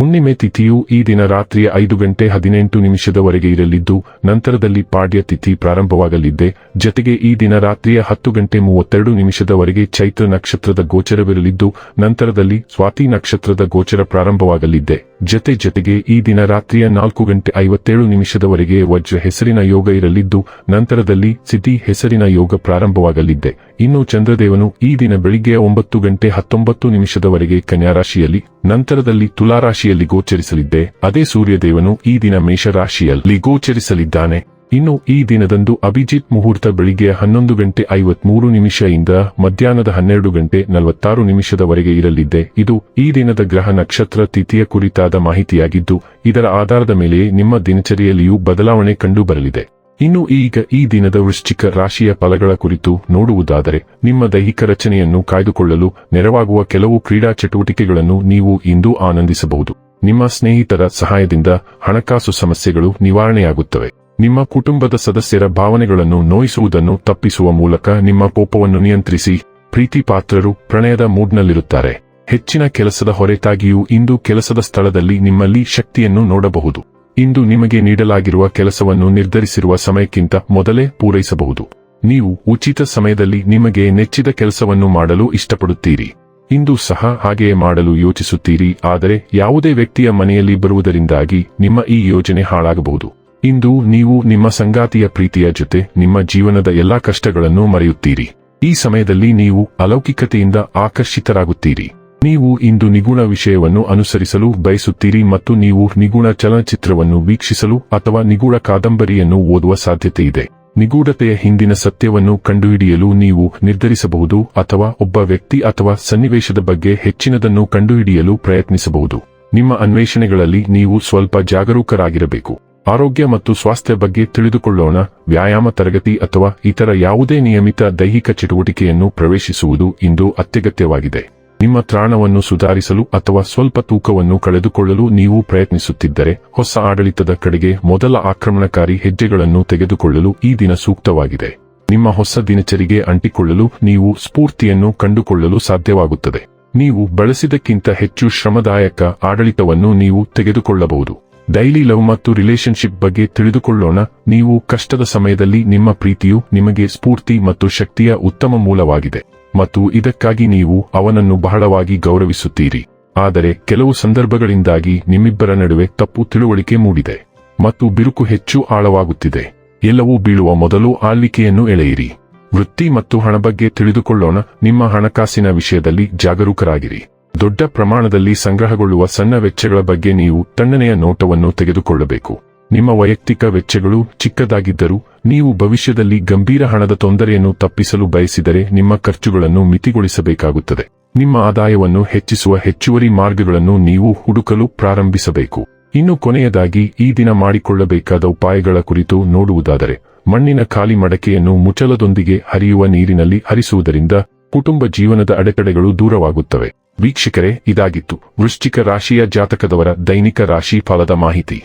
ಹುಣ್ಣಿಮೆ ತಿಥಿಯು ಈ ದಿನ ರಾತ್ರಿಯ ಐದು ಗಂಟೆ ಹದಿನೆಂಟು ನಿಮಿಷದವರೆಗೆ ಇರಲಿದ್ದು, ನಂತರದಲ್ಲಿ ಪಾಡ್ಯ ತಿಥಿ ಪ್ರಾರಂಭವಾಗಲಿದ್ದೆ. ಜತೆಗೆ ಈ ದಿನ ರಾತ್ರಿಯ ಹತ್ತು ಗಂಟೆ ಮೂವತ್ತೆರಡು ನಿಮಿಷದವರೆಗೆ ಚೈತ್ರ ನಕ್ಷತ್ರದ ಗೋಚರವಿರಲಿದ್ದು, ನಂತರದಲ್ಲಿ ಸ್ವಾತಿ ನಕ್ಷತ್ರದ ಗೋಚರ ಪ್ರಾರಂಭವಾಗಲಿದ್ದೆ. ಜತೆ ಜತೆಗೆ ಈ ದಿನ ರಾತ್ರಿಯ ನಾಲ್ಕು ಗಂಟೆ ಐವತ್ತೇಳು ನಿಮಿಷದವರೆಗೆ ವಜ್ರ ಹೆಸರಿನ ಯೋಗ ಇರಲಿದ್ದು, ನಂತರದಲ್ಲಿ ಸಿದ್ಧಿ ಹೆಸರಿನ ಯೋಗ ಪ್ರಾರಂಭವಾಗಲಿದ್ದೆ. ಇನ್ನು ಚಂದ್ರದೇವನು ಈ ದಿನ ಬೆಳಿಗ್ಗೆ ಒಂಬತ್ತು ಗಂಟೆ ಹತ್ತೊಂಬತ್ತು ನಿಮಿಷದವರೆಗೆ ಕನ್ಯಾ ರಾಶಿಯಲ್ಲಿ ನಂತರದಲ್ಲಿ ತುಲಾರಾಶಿಯಲ್ಲಿ ಗೋಚರಿಸಲಿದ್ದೆ. ಅದೇ ಸೂರ್ಯದೇವನು ಈ ದಿನ ಮೇಷರಾಶಿಯಲ್ಲಿ ಗೋಚರಿಸಲಿದ್ದಾನೆ. ಇನ್ನು ಈ ದಿನದಂದು ಅಭಿಜಿತ್ ಮುಹೂರ್ತ ಬೆಳಿಗ್ಗೆ ಹನ್ನೊಂದು ಗಂಟೆ ಐವತ್ಮೂರು ನಿಮಿಷದಿಂದ ಮಧ್ಯಾಹ್ನದ ಹನ್ನೆರಡು ಗಂಟೆ ನಲವತ್ತಾರು ನಿಮಿಷದವರೆಗೆ ಇರಲಿದ್ದೆ. ಇದು ಈ ದಿನದ ಗ್ರಹ ನಕ್ಷತ್ರ ತಿಥಿಯ ಕುರಿತಾದ ಮಾಹಿತಿಯಾಗಿದ್ದು, ಇದರ ಆಧಾರದ ಮೇಲೆ ನಿಮ್ಮ ದಿನಚರಿಯಲ್ಲಿಯೂ ಬದಲಾವಣೆ ಕಂಡುಬರಲಿದೆ. ಇನ್ನು ಈಗ ಈ ದಿನದ ವೃಶ್ಚಿಕ ರಾಶಿಯ ಫಲಗಳ ಕುರಿತು ನೋಡುವುದಾದರೆ, ನಿಮ್ಮ ದೈಹಿಕ ರಚನೆಯನ್ನು ಕಾಯ್ದುಕೊಳ್ಳಲು ನೆರವಾಗುವ ಕೆಲವು ಕ್ರೀಡಾ ಚಟುವಟಿಕೆಗಳನ್ನು ನೀವು ಇಂದು ಆನಂದಿಸಬಹುದು. ನಿಮ್ಮ ಸ್ನೇಹಿತರ ಸಹಾಯದಿಂದ ಹಣಕಾಸು ಸಮಸ್ಯೆಗಳು ನಿವಾರಣೆಯಾಗುತ್ತವೆ. ನಿಮ್ಮ ಕುಟುಂಬದ ಸದಸ್ಯರ ಭಾವನೆಗಳನ್ನು ನೋಯಿಸುವುದನ್ನು ತಪ್ಪಿಸುವ ಮೂಲಕ ನಿಮ್ಮ ಕೋಪವನ್ನು ನಿಯಂತ್ರಿಸಿ ಪ್ರೀತಿ ಪಾತ್ರರು ಪ್ರಣಯದ ಮೂಡ್ನಲ್ಲಿರುತ್ತಾರೆ. ಹೆಚ್ಚಿನ ಕೆಲಸದ ಹೊರತಾಗಿಯೂ ಇಂದು ಕೆಲಸದ ಸ್ಥಳದಲ್ಲಿ ನಿಮ್ಮಲ್ಲಿ ಶಕ್ತಿಯನ್ನು ನೋಡಬಹುದು. ಇಂದು ನಿಮಗೆ ನೀಡಲಾಗಿರುವ ಕೆಲಸವನ್ನು ನಿರ್ಧರಿಸಿರುವ ಸಮಯಕ್ಕಿಂತ ಮೊದಲೇ ಪೂರೈಸಬಹುದು. ನೀವು ಉಚಿತ ಸಮಯದಲ್ಲಿ ನಿಮಗೆ ನೆಚ್ಚಿದ ಕೆಲಸವನ್ನು ಮಾಡಲು ಇಷ್ಟಪಡುತ್ತೀರಿ. ಇಂದು ಸಹ ಹಾಗೆಯೇ ಮಾಡಲು ಯೋಚಿಸುತ್ತೀರಿ, ಆದರೆ ಯಾವುದೇ ವ್ಯಕ್ತಿಯ ಮನೆಯಲ್ಲಿ ಬರುವುದರಿಂದಾಗಿ ನಿಮ್ಮ ಈ ಯೋಜನೆ ಹಾಳಾಗಬಹುದು. ಇಂದು ನೀವು ನಿಮ್ಮ ಸಂಗಾತಿಯ ಪ್ರೀತಿಯ ಜೊತೆ ನಿಮ್ಮ ಜೀವನದ ಎಲ್ಲಾ ಕಷ್ಟಗಳನ್ನು ಮರೆಯುತ್ತೀರಿ. ಈ ಸಮಯದಲ್ಲಿ ನೀವು ಅಲೌಕಿಕತೆಯಿಂದ ಆಕರ್ಷಿತರಾಗುತ್ತೀರಿ. ನೀವು ಇಂದು ನಿಗುಣ ವಿಷಯವನ್ನು ಅನುಸರಿಸಲು ಬಯಸುತ್ತೀರಿ ಮತ್ತು ನೀವು ನಿಗುಣ ಚಲನಚಿತ್ರವನ್ನು ವೀಕ್ಷಿಸಲು ಅಥವಾ ನಿಗೂಢ ಕಾದಂಬರಿಯನ್ನು ಓದುವ ಸಾಧ್ಯತೆಯಿದೆ. ನಿಗೂಢತೆಯ ಹಿಂದಿನ ಸತ್ಯವನ್ನು ಕಂಡುಹಿಡಿಯಲು ನೀವು ನಿರ್ಧರಿಸಬಹುದು ಅಥವಾ ಒಬ್ಬ ವ್ಯಕ್ತಿ ಅಥವಾ ಸನ್ನಿವೇಶದ ಬಗ್ಗೆ ಹೆಚ್ಚಿನದನ್ನು ಕಂಡುಹಿಡಿಯಲು ಪ್ರಯತ್ನಿಸಬಹುದು. ನಿಮ್ಮ ಅನ್ವೇಷಣೆಗಳಲ್ಲಿ ನೀವು ಸ್ವಲ್ಪ ಜಾಗರೂಕರಾಗಿರಬೇಕು. ಆರೋಗ್ಯ ಮತ್ತು ಸ್ವಾಸ್ಥ್ಯ ಬಗ್ಗೆ ತಿಳಿದುಕೊಳ್ಳೋಣ, ವ್ಯಾಯಾಮ ತರಗತಿ ಅಥವಾ ಇತರ ಯಾವುದೇ ನಿಯಮಿತ ದೈಹಿಕ ಚಟುವಟಿಕೆಯನ್ನು ಪ್ರವೇಶಿಸುವುದು ಇಂದು ಅತ್ಯಗತ್ಯವಾಗಿದೆ. ನಿಮ್ಮ ತ್ರಾಣವನ್ನು ಸುಧಾರಿಸಲು ಅಥವಾ ಸ್ವಲ್ಪ ತೂಕವನ್ನು ಕಳೆದುಕೊಳ್ಳಲು ನೀವು ಪ್ರಯತ್ನಿಸುತ್ತಿದ್ದರೆ, ಹೊಸ ಆಡಳಿತದ ಕಡೆಗೆ ಮೊದಲ ಆಕ್ರಮಣಕಾರಿ ಹೆಜ್ಜೆಗಳನ್ನು ತೆಗೆದುಕೊಳ್ಳಲು ಈ ದಿನ ಸೂಕ್ತವಾಗಿದೆ. ನಿಮ್ಮ ಹೊಸ ದಿನಚರಿಗೆ ಅಂಟಿಕೊಳ್ಳಲು ನೀವು ಸ್ಫೂರ್ತಿಯನ್ನು ಕಂಡುಕೊಳ್ಳಲು ಸಾಧ್ಯವಾಗುತ್ತದೆ. ನೀವು ಬಳಸಿದಕ್ಕಿಂತ ಹೆಚ್ಚು ಶ್ರಮದಾಯಕ ಆಡಳಿತವನ್ನು ನೀವು ತೆಗೆದುಕೊಳ್ಳಬಹುದು. ಡೈಲಿ ಲವ್ ಮತ್ತು ರಿಲೇಶನ್ಶಿಪ್ ಬಗ್ಗೆ ತಿಳಿದುಕೊಳ್ಳೋಣ. ನೀವು ಕಷ್ಟದ ಸಮಯದಲ್ಲಿ ನಿಮ್ಮ ಪ್ರೀತಿಯು ನಿಮಗೆ ಸ್ಫೂರ್ತಿ ಮತ್ತು ಶಕ್ತಿಯ ಉತ್ತಮ ಮೂಲವಾಗಿದೆ. ಮತ್ತು ಇದಕ್ಕಾಗಿ ನೀವು ಅವನನ್ನು ಬಹಳವಾಗಿ ಗೌರವಿಸುತ್ತೀರಿ. ಆದರೆ ಕೆಲವು ಸಂದರ್ಭಗಳಿಂದಾಗಿ ನಿಮ್ಮಿಬ್ಬರ ನಡುವೆ ತಪ್ಪು ತಿಳುವಳಿಕೆ ಮೂಡಿದೆ ಮತ್ತು ಬಿರುಕು ಹೆಚ್ಚು ಆಳವಾಗುತ್ತಿದೆ. ಎಲ್ಲವೂ ಬೀಳುವ ಮೊದಲು ಆಳ್ವಿಕೆಯನ್ನು ಎಳೆಯಿರಿ. ವೃತ್ತಿ ಮತ್ತು ಹಣ ಬಗ್ಗೆ ತಿಳಿದುಕೊಳ್ಳೋಣ. ನಿಮ್ಮ ಹಣಕಾಸಿನ ವಿಷಯದಲ್ಲಿ ಜಾಗರೂಕರಾಗಿರಿ. ದೊಡ್ಡ ಪ್ರಮಾಣದಲ್ಲಿ ಸಂಗ್ರಹಗೊಳ್ಳುವ ಸಣ್ಣ ವೆಚ್ಚಗಳ ಬಗ್ಗೆ ನೀವು ತಣ್ಣನೆಯ ನೋಟವನ್ನು ತೆಗೆದುಕೊಳ್ಳಬೇಕು. ನಿಮ್ಮ ವೈಯಕ್ತಿಕ ವೆಚ್ಚಗಳು ಚಿಕ್ಕದಾಗಿದ್ದರೂ ನೀವು ಭವಿಷ್ಯದಲ್ಲಿ ಗಂಭೀರ ಹಣದ ತೊಂದರೆಯನ್ನು ತಪ್ಪಿಸಲು ಬಯಸಿದರೆ ನಿಮ್ಮ ಖರ್ಚುಗಳನ್ನು ಮಿತಿಗೊಳಿಸಬೇಕಾಗುತ್ತದೆ. ನಿಮ್ಮ ಆದಾಯವನ್ನು ಹೆಚ್ಚಿಸುವ ಹೆಚ್ಚುವರಿ ಮಾರ್ಗಗಳನ್ನು ನೀವು ಹುಡುಕಲು ಪ್ರಾರಂಭಿಸಬೇಕು. ಇನ್ನು ಕೊನೆಯದಾಗಿ, ಈ ದಿನ ಮಾಡಿಕೊಳ್ಳಬೇಕಾದ ಉಪಾಯಗಳ ಕುರಿತು ನೋಡುವುದಾದರೆ, ಮಣ್ಣಿನ ಖಾಲಿ ಮಡಕೆಯನ್ನು ಮುಚ್ಚಲದೊಂದಿಗೆ ಹರಿಯುವ ನೀರಿನಲ್ಲಿ ಹರಿಸುವುದರಿಂದ ಕುಟುಂಬ ಜೀವನದ ಅಡೆತಡೆಗಳು ದೂರವಾಗುತ್ತವೆ. ವೀಕ್ಷಕರೇ, ಇದಾಗಿತ್ತು ವೃಶ್ಚಿಕ ರಾಶಿಯ ಜಾತಕದವರ ದೈನಿಕ ರಾಶಿ ಫಲದ ಮಾಹಿತಿ.